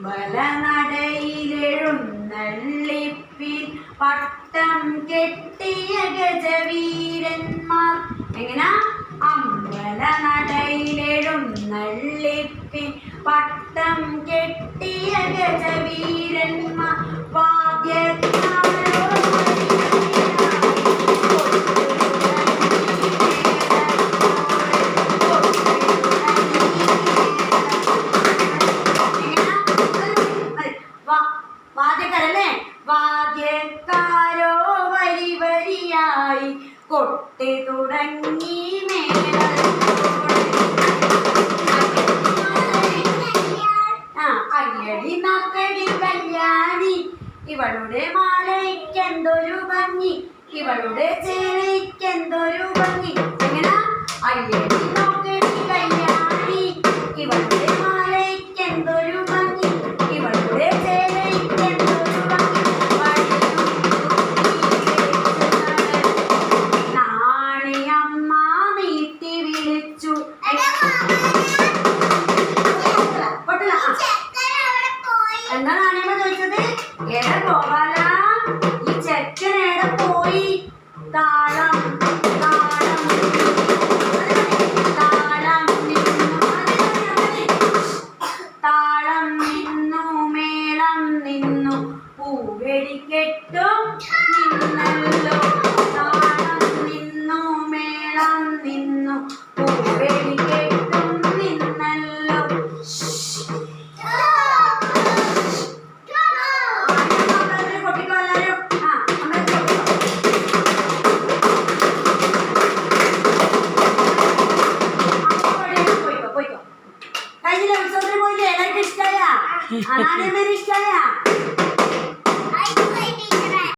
അമ്പല പട്ടം കെട്ടിയ ഗജവീരന്മാർ. എങ്ങനാ? അമ്പലനടയിലെഴുന്നള്ളിപ്പിൽ പട്ടം കെട്ടിയ ഗജവീ കൊട്ടി തുടങ്ങി അയ്യടി നക്കടി കല്യാണി. ഇവളുടെ മാലയ്ക്കെന്തൊരു ഭംഗി. ഇവളുടെ ചേലയ്ക്കെന്തൊരു ഭംഗി. എങ്ങനെ? അയ്യടി നോക്കടി കല്യാണി. ഇവളുടെ മാലയ്ക്കെന്തൊരു ഭംഗി. ഇവളുടെ ചേലയ്ക്കെന്തൊരു എന്താ നാണിയമ്മ ചോദിച്ചത്? എടാ ഗോപാല ഈ ചെക്കൻ എവിടെ പോയി? താളം താളം. താളം താളം നിന്നു മേളം നിന്നു. പൂവെടിക്കെട്ടും Anneannem enişte ya.